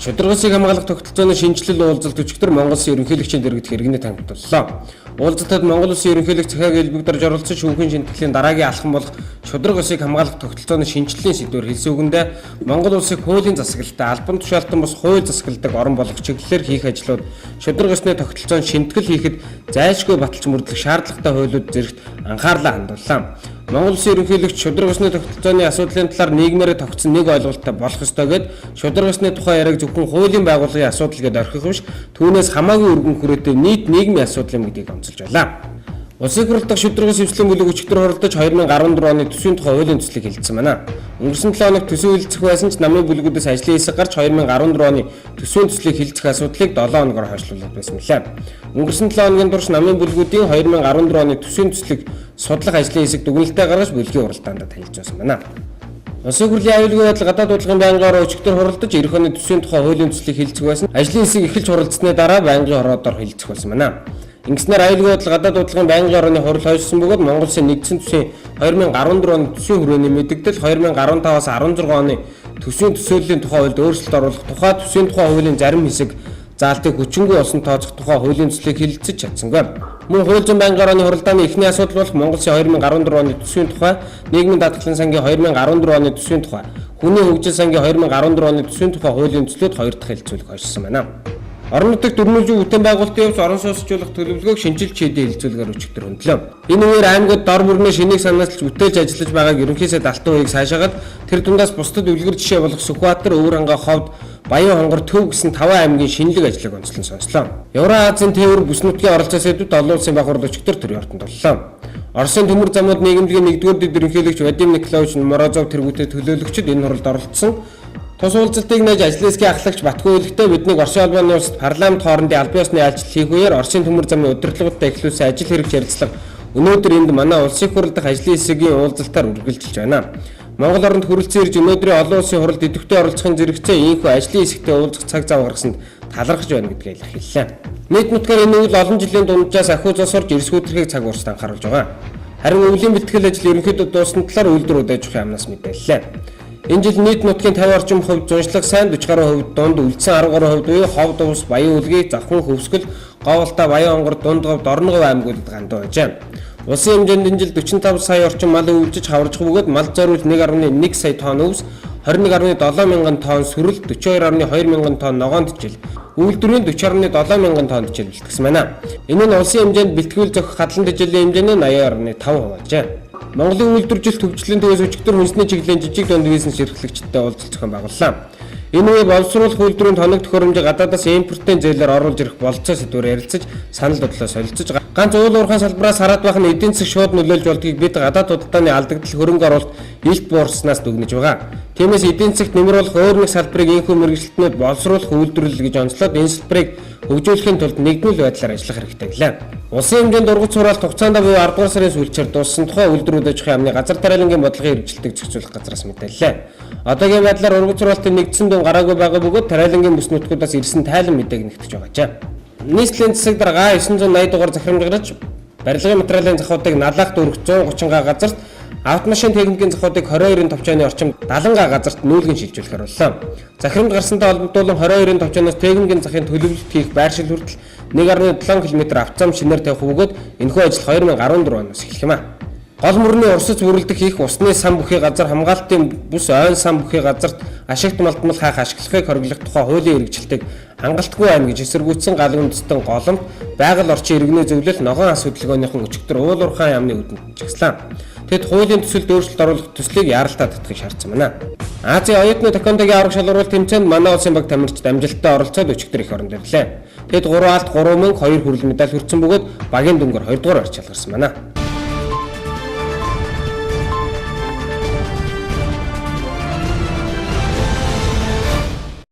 Шударгасыг хамгаалах тогтолцооны шинжилэл уулзалт өчигдөр Монгол Улсын ерөнхийлөгчийн дэргэд хэрэгнээ тамхитллаа. Уулзалтад Монгол Улсын ерөнхийлөгч захиаг элбэгдэрж оролцсон шүүхийн шинтгэлийн дараагийн алхам болох Шударгасыг хамгаалах тогтолцооны шинжиллийн сэдвээр хэлсэн үгэндээ Монгол Улсыг хуулийн засаглалтад албан тушаалтан бус хууль засагладаг орон болох чиглэлээр хийх ажлууд Шударгасны тогтолцоонд шинтгэл хийхэд зайлшгүй баталж мөрдлөх шаардлагатай хуулиуд зэрэгт анхаарлаа хандууллаа. Монгол Улсын ерөнхийлөгч шударгасны тогтолцооны асуудлын талаар нийгмээрээ тогтсон нэг ойлголттой болох ёстой гэд шударгасны тухай яриаг зөвхөн хуулийн байгууллагын асуудал гэдээ орхих биш түүнээс хамаагүй өргөн хүрээтэй нийт нийгмийн асуудал юм гэдгийг онцолж байлаа. Улсын хурлын шүдрэгс эвслийн бүлэг өчигдөр хоролдож 2010 оны төсвийн тухай хуулийн төслийг хэлсэн байна. Өнгөрсөн 7 хоног төсөв хэлцэх байсан ч намын бүлгүүдээс ажлын хэсэг гарч 2014 оны төсвийн төслийг хэлцэх асуудлыг 7 хоногор хойшлуулдаг байсан мөлий. Өнгөрсөн 7 хоногийн турш намын бүлгүүдийн 2014 оны төсвийн төслийг судлах ажлын хэсэг дүгнэлтээ гаргаж бүлгийн уралдаанд танилцуулсан байна. Улсын хурлын аюулгүй байдал гадаад бодлогын байнгаараа өчигдөр хуралдаж эх оны төсвийн тухай хуулийн төслийг хэлцэх байсан. Ажлын хэсэг эхэлж хуралдсны дараа байнгын хороодоор хэлцэх болсон байна. Ингэснээр аюулгүй байдал гадаад бодлогын байнгын орны хурал хойшсон бөгөөд Монгол Улсын нэгдсэн төсвийн 2014 оны төсвийн хүрээний мэдэгдэл 2015-аас 16 оны төсвийн төсөөллийн тухай хуульд өөрчлөлт оруулах тухай төсвийн тухай хуулийн зарим хэсэг заалтыг хүчингүй усан тооцох тухай хуулийн төслийг хэлэлцэж чадсангүй. Мөн хууль зүйн байнгын орны хуралдааны эхний асуудал болох Монгол Улсын 2014 оны төсвийн тухай, нийгмийн даатгалын сангийн 2014 оны төсвийн тухай, хүний хөгжил сангийн 2014 оны төсвийн тухай хуулийн төслүүд хоёр дахь хэлцүүлэг хойшсон байна. Орон нутгийн дөрмөлжин үтэн байгуулалтын явц орон сууцчлах төлөвлөгөөг шинжилж чийдээ хилцүүлгээр өчигдөр хөндлөө. Энэ үеэр аймагуд дор бүрний шинийг санаачлж бүтээж ажиллаж байгааг ерөнхийдөө Далтан ууийг сайшаагаад тэр дундаас бусдад үлгэр жишээ болох Сүхбаатар, Өвөрангай ховд, Баян хонгор төв гэсэн 5 аймгийн шинэлэг ажлыг онцлон сонслоо. Евразийн тээвэр бүс нутгийн оролцоо сэдвүүд олон улсын байгууллага өчигдөр төр ортод боллоо. Оросын төмөр замууд нийгэмлэгийн 1-р дэд ерөнхийлөгч Вадим Николаевич Морозов тэргүүтээ төлөөлөгчд энэ хуралд оролцсон Тус уулзалтыг нээж ажлын ахлагч Батгүй үлгтээ биднийг Оросын албаны улсад парламент хоорондын албан ёсны айлчлал хийх үеэр Оросын төмөр замын удирдлагуудтай эхлүүлсэн ажил хэрэгч ярилцлага өнөөдөр энд манай улсын хурал дахь ажлын хэсгийн уулзалтаар үргэлжилж байна. Монгол оронд хүрэлцэн ирж өнөөдрийн олон улсын хуралд идэвхтэй оролцохын зэрэгцээ ийхүү ажлын хэсэгтээ уулзах цаг зав гаргасанд талархаж байна гэдгээ илэрхийллээ. Нийт нутгаар энэ үйл олон жилийн дунджаас ахуй засварж эрсгүүтрхийг цаг уурт анхааруулж байгаа. Харин өвлийн бэлтгэл ажил ерөнхийдөө дууссан талаар үйлдвэрүүд аж ахуйн амнаас мэдээллээ. Энэ жил нийт нутгийн 50 орчим хувьд зуншлах сайн 40 гаруй хувьд дунд үлдсэн 10 гаруй хувьд буюу ховд ус, баян үлгий, завхан хөвсгөл, говьлта, баян онгор, дунд говь, дорногов аймагуудад гандуу байжээ. Улсын хэмжээнд энэ жил 45 сая орчим мал өвлжиж хаварж бөгөөд мал зориул 1.1 сая тонн өвс, 21.7 мянган тонн сүрэл, 42.2 мянган тонн ногоон тижил, үйлдвэрийн 40.7 мянган тонн тижил бэлтгэсэн байна. Энэ нь улсын хэмжээнд бэлтгэл зохих хадлан тижилийн хэмжээний 80.5% ажээ. Монголын үйлдвэржилт хөгжлийн төвөөс өчигдөр хүнсний чиглэлийн жижиг дунд бизнес эрхлэгчдтэй уулзалт зохион байгууллаа. Энэ үе боловсруулах үйлдвэрийн тоног төхөөрөмжийг гадаадаас импортын зээлээр оруулж ирэх болцоо сэдвээр ярилцаж санал бодлоо солилцож ганц уул уурхайн салбараас хараад байх нь эдийн засаг шууд нөлөөлж болдгийг бид гадаад худалдааны алдагдал хөрөнгө оруулалт илт буурснаас дүгнэж байгаа. Тиймээс эдийн засагт нэмэр болох өөр нэг салбарыг инхүү мэрэгчлэтнүүд боловсруулах үйлдвэрлэл гэж онцлоод энэ салбарыг хөгжүүлэхийн тулд нэгдмэл байдлаар ажиллах хэрэгтэй гэлээ. Улсын хэмжээнд ургац сураалт хугацаанд буюу 10 дугаар сарын сүүлчээр дууссан тухай үйлдвэрүүд аж ахуйн амны газар тариалангийн бодлогын хэрэгжилтийг зохицуулах газраас мэдээллээ. Одоогийн байдлаар ургац сураалтын нэгдсэн дүн гараагүй байгаа бөгөөд тариалангийн бүс нутгуудаас ирсэн тайлан мэдээг нэгтгэж байгаа ч. Нийслэлийн засаг дарга 980 дугаар захирамж гарч барилгын материалын захуудыг налах дүүрэх 130 га газарт автомашин техникийн захуудыг 22-ын товчооны орчим 70 га газарт нүүлгэн шилжүүлэхээр боллоо. Захирамж гарсантай холбогдуулан 22-ын товчооноос техникийн захын төлөвлөлт хийх байршил хүртэл 1.7 км автозам шинээр тавих бөгөөд энэхүү ажил 2014 оноос эхлэх юм а. Гол мөрний урсаж бүрэлдэх их усны сан бүхий газар хамгаалтын бүс ойн сан бүхий газарт ашигт малтмал хаах ашиглахыг хориглох тухай хуулийн хэрэгжилтийг хангалтгүй байна гэж эсэргүүцсэн гал үндэстэн голомт байгаль орчин иргэний зөвлөл ногоон асуудалгооныхон өчигдөр уул уурхайн яамны үдэнд чигслаа. Тэд хуулийн төсөлд өөрчлөлт оруулах төслийг яаралтаа татахыг шаардсан байна. Азийн оюутны токондогийн авраг шалгаруулалт тэмцээнд манай улсын баг тамирчид амжилттай оролцоод өчигдөр их оронд ирлээ. Тэд 3 алт 3 мөнгө 2 хүрэл медаль хүртсэн бөгөөд багийн дүнгээр 2 дугаар орч шалгарсан байна.